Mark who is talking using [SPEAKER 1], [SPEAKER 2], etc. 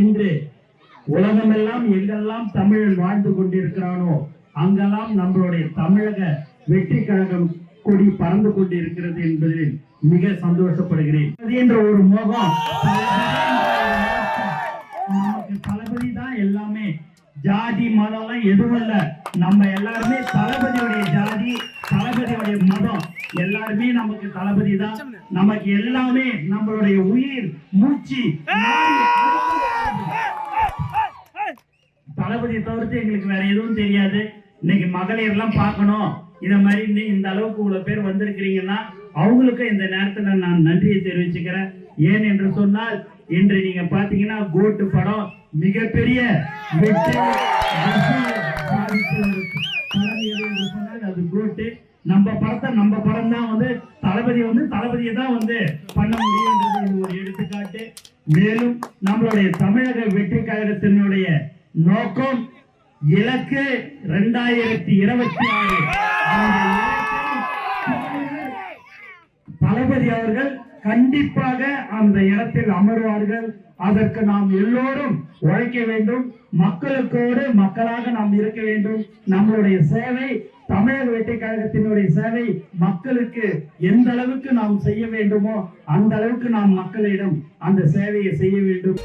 [SPEAKER 1] இன்று உலகமெல்லாம் எங்கெல்லாம் தமிழன் வாழ்ந்து கொண்டிருக்கிறானோ அங்கெல்லாம் நம்மளுடைய தமிழக வெற்றி கழகம் கொடி பறந்து கொண்டிருக்கிறது என்பதில் மிக சந்தோஷப்படுகிறேன். அது என்ற ஒரு மோகம் நமக்கு தளபதி தான் எல்லாமே. ஜாதி மதம்லாம் எதுவும் இல்லை. நம்ம எல்லாருமே தளபதியுடைய ஜாதி தளபதியுடைய மதம். எல்லாருமே நமக்கு தளபதி தான். நமக்கு எல்லாமே நம்மளுடைய உயிர் மூச்சு தளபதியை தவிர்த்து எங்களுக்கு வேற எதுவும் தெரியாது. இன்னைக்கு மகளிர் எல்லாம் பார்க்கணும். இத மாதிரி இன்னும் இந்த அளவுக்கு இவ்வளவு பேர் வந்திருக்கிறீங்கன்னா அவங்களுக்கும் இந்த நேரத்துல நான் நன்றியை தெரிவிச்சுக்கிறேன். ஏன் என்று சொன்னால் இன்று நீங்க பாத்தீங்கன்னா கோட்டு படம் மிகப்பெரிய வெற்றி அது கோட்டு. நம்ம படத்தை நம்ம படம் தான் வந்து தளபதி வந்து தளபதியை தான் வந்து பண்ண முடியும் ஒரு எடுத்துக்காட்டு. மேலும் நம்மளுடைய தமிழக வெற்றி கழகத்தினுடைய நோக்கம் இலக்கு இரண்டாயிரத்தி இருபத்தி ஆறு. தளபதி அவர்கள் கண்டிப்பாக அந்த இடத்தில் அமர்வார்கள். அதற்கு நாம் எல்லோரும் உழைக்க வேண்டும். மக்களுக்கோடு மக்களாக நாம் இருக்க வேண்டும். நம்மளுடைய சேவை தமிழக வேட்டை கழகத்தினுடைய சேவை மக்களுக்கு எந்த அளவுக்கு நாம் செய்ய வேண்டுமோ அந்த அளவுக்கு நாம் மக்களிடம் அந்த சேவையை செய்ய வேண்டும்.